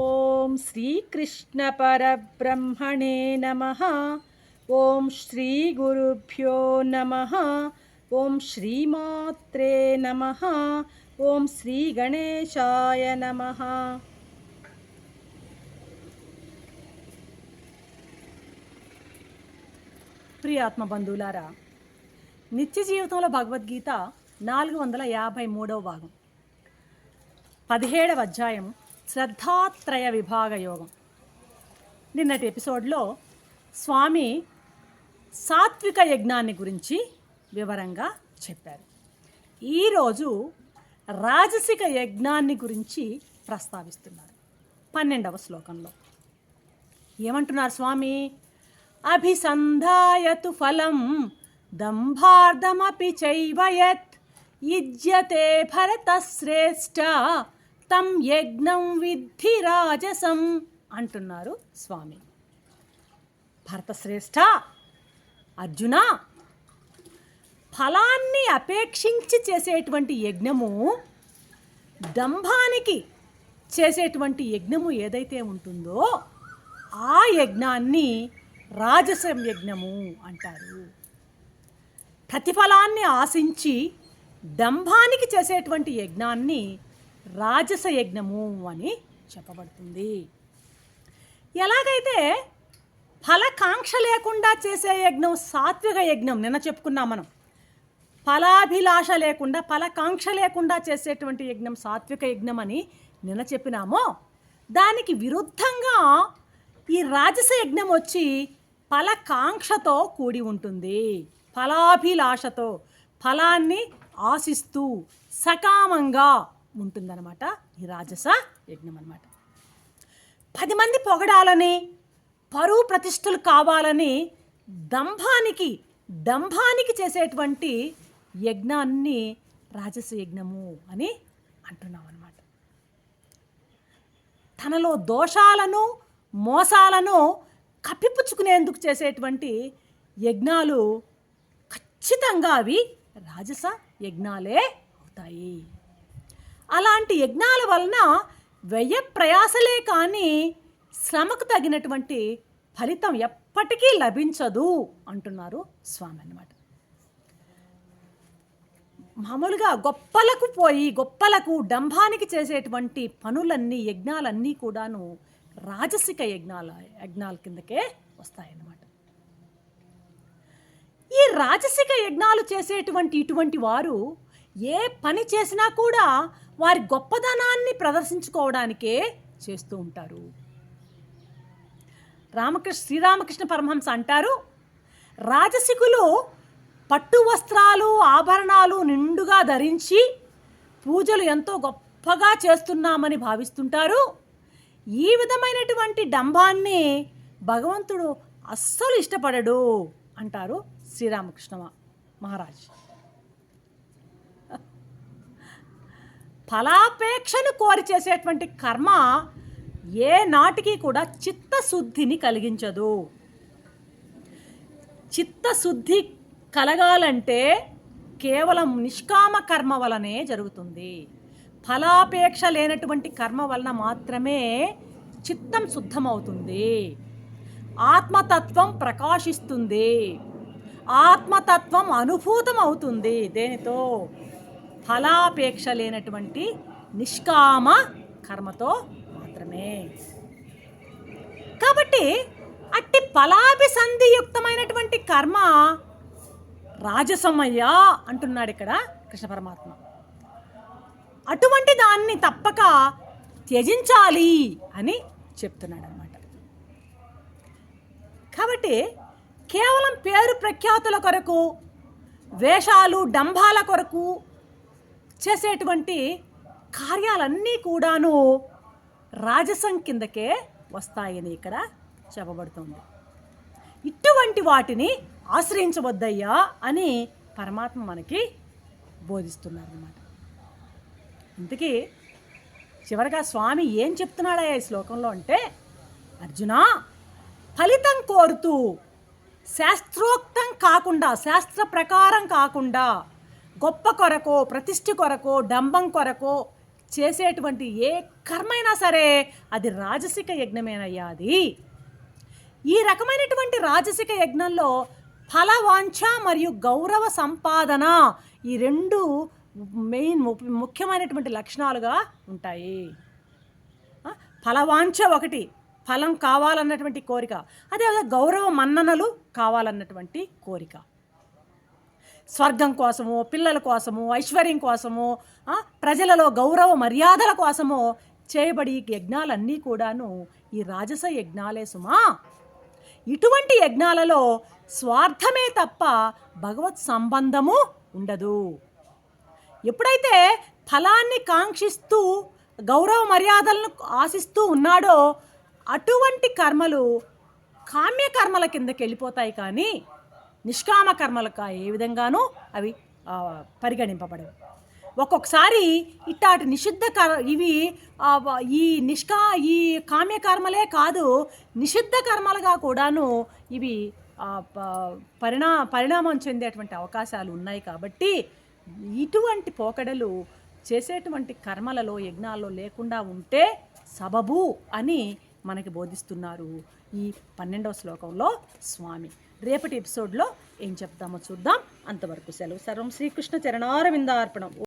ఓం శ్రీకృష్ణ పరబ్రహ్మణే నమ. ఓం శ్రీ గురుభ్యో నమ. ఓం శ్రీమాత్రే నమ. ఓం శ్రీ గణేశాయ నమ. ప్రియాత్మ బంధువులారా నిత్య జీవితంలో భగవద్గీత నాలుగు వందల యాభై మూడవ భాగం. పదిహేడవ అధ్యాయం శ్రద్ధాత్రయ విభాగ యోగం నిన్నటి ఎపిసోడ్లో స్వామి సాత్విక యజ్ఞాన్ని గురించి వివరంగా చెప్పారు. ఈరోజు రాజసిక యజ్ఞాన్ని గురించి ప్రస్తావిస్తున్నారు పన్నెండవ శ్లోకంలో. ఏమంటున్నారు స్వామి? అభిసంధాయతు ఫలం దంభార్ధమపి చైవయత్ యుజ్యతే భరతశ్రేష్ఠ తం యజ్ఞం విద్ధి రాజసం అంటున్నారు స్వామి. భరతశ్రేష్ఠ అర్జున ఫలాన్ని అపేక్షించి చేసేటువంటి యజ్ఞము దంభానికి చేసేటువంటి యజ్ఞము ఏదైతే ఉంటుందో ఆ యజ్ఞాన్ని రాజసం యజ్ఞము అంటారు. ప్రతిఫలాన్ని ఆశించి దంభానికి చేసేటువంటి యజ్ఞాన్ని రాజస యజ్ఞము అని చెప్పబడుతుంది. ఎలాగైతే ఫలకాంక్ష లేకుండా చేసే యజ్ఞం సాత్విక యజ్ఞం నిన్న చెప్పుకున్నాం మనం. ఫలాభిలాష లేకుండా ఫలకాంక్ష లేకుండా చేసేటువంటి యజ్ఞం సాత్విక యజ్ఞం అని నిన్న చెప్పినామో దానికి విరుద్ధంగా ఈ రాజస యజ్ఞం వచ్చి ఫలకాంక్షతో కూడి ఉంటుంది. ఫలాభిలాషతో ఫలాన్ని ఆశిస్తూ సకామంగా ఉంటుందన్నమాట. ఈ రాజస యజ్ఞం అనమాట పది మంది పొగడాలని పరువు ప్రతిష్టలు కావాలని దంభానికి దంభానికి చేసేటువంటి యజ్ఞాన్ని రాజస యజ్ఞము అని అంటున్నాం అనమాట తనలో దోషాలను మోసాలను కప్పిపుచ్చుకునేందుకు చేసేటువంటి యజ్ఞాలు ఖచ్చితంగా అవి రాజస యజ్ఞాలే అవుతాయి. అలాంటి యజ్ఞాల వలన వ్యయ ప్రయాసలే కానీ శ్రమకు తగినటువంటి ఫలితం ఎప్పటికీ లభించదు అంటున్నారు స్వామి అన్నమాట. మామూలుగా గొప్పలకు పోయి గొప్పలకు డంభానికి చేసేటువంటి పనులన్నీ యజ్ఞాలన్నీ కూడాను రాజసిక యజ్ఞాల యజ్ఞాల కిందకే వస్తాయన్నమాట. ఈ రాజసిక యజ్ఞాలు చేసేటువంటి ఇటువంటి వారు ఏ పని చేసినా కూడా వారి గొప్పదనాన్ని ప్రదర్శించుకోవడానికే చేస్తూ ఉంటారు. రామకృష్ణ శ్రీరామకృష్ణ పరమహంస అంటారు రాజసికులు పట్టు వస్త్రాలు ఆభరణాలు నిండుగా ధరించి పూజలు ఎంతో గొప్పగా చేస్తున్నామని భావిస్తుంటారు. ఈ విధమైనటువంటి డంభాన్ని భగవంతుడు అస్సలు ఇష్టపడడు అంటారు శ్రీరామకృష్ణ మహారాజ్. ఫలాపేక్షను కోరి చేసేటువంటి కర్మ ఏ నాటికి కూడా చిత్తశుద్ధిని కలిగించదు. చిత్తశుద్ధి కలగాలంటే కేవలం నిష్కామ కర్మ వలనే జరుగుతుంది. ఫలాపేక్ష లేనటువంటి కర్మ వలన మాత్రమే చిత్తం శుద్ధమవుతుంది. ఆత్మతత్వం ప్రకాశిస్తుంది. ఆత్మతత్వం అనుభూతం అవుతుంది దేనితో? ఫలాపేక్ష లేనటువంటి నిష్కామ కర్మతో మాత్రమే. కాబట్టి అట్టి ఫలాభిసంధియుక్తమైనటువంటి కర్మ రాజసమయ్యా అంటున్నాడు ఇక్కడ కృష్ణ పరమాత్మ. అటువంటి దాన్ని తప్పక త్యజించాలి అని చెప్తున్నాడు అనమాట కాబట్టి కేవలం పేరు ప్రఖ్యాతుల కొరకు వేషాలు డంభాల కొరకు చేసేటువంటి కార్యాలన్నీ కూడాను రాజసం కిందకే వస్తాయని ఇక్కడ చెప్పబడుతుంది. ఇటువంటి వాటిని ఆశ్రయించవద్దయ్యా అని పరమాత్మ మనకి బోధిస్తున్నారు అన్నమాట ఇంతకీ చివరగా స్వామి ఏం చెప్తున్నాడా ఈ శ్లోకంలో అంటే అర్జున ఫలితం కోరుతూ శాస్త్రోక్తం కాకుండా శాస్త్ర ప్రకారం కాకుండా గొప్ప కొరకో ప్రతిష్ఠ కొరకో డంబం కొరకో చేసేటువంటి ఏ కర్మైనా సరే అది రాజసిక యజ్ఞమేనయ్యా అది. ఈ రకమైనటువంటి రాజసిక యజ్ఞంలో ఫలవాంఛ మరియు గౌరవ సంపాదన ఈ రెండు మెయిన్ ము- ముఖ్యమైనటువంటి లక్షణాలుగా ఉంటాయి. ఫలవాంఛ ఒకటి ఫలం కావాలన్నటువంటి కోరిక. అదే గౌరవ మన్ననలు కావాలన్నటువంటి కోరిక. స్వర్గం కోసము పిల్లల కోసము ఐశ్వర్యం కోసము ప్రజలలో గౌరవ మర్యాదల కోసము చేయబడి యజ్ఞాలన్నీ కూడాను ఈ రాజస యజ్ఞాలే సుమా. ఇటువంటి యజ్ఞాలలో స్వార్థమే తప్ప భగవత్ సంబంధము ఉండదు. ఎప్పుడైతే ఫలాన్ని కాంక్షిస్తూ గౌరవ మర్యాదలను ఆశిస్తూ ఉన్నాడో అటువంటి కర్మలు కామ్య కర్మల కిందకి వెళ్ళిపోతాయి కానీ నిష్కామ కర్మలకు ఏ విధంగానూ అవి పరిగణింపబడవు. ఒక్కొక్కసారి ఇట్టాటి నిషిద్ధ కర్ ఇవి ఈ నిష్కా ఈ కామ్యకర్మలే కాదు నిషిద్ధ కర్మలుగా కూడాను ఇవి ప- పరిణా పరిణామం చెందేటువంటి అవకాశాలు ఉన్నాయి కాబట్టి ఇటువంటి పోకడలు చేసేటువంటి కర్మలలో యజ్ఞాల్లో లేకుండా ఉంటే సబబు అని మనకి బోధిస్తున్నారు ఈ పన్నెండవ శ్లోకంలో స్వామి. రేపటి ఎపిసోడ్లో ఏం చెప్తామో చూద్దాం. అంతవరకు సెలవు సర్వం శ్రీకృష్ణ చరణారవిందార్పణం.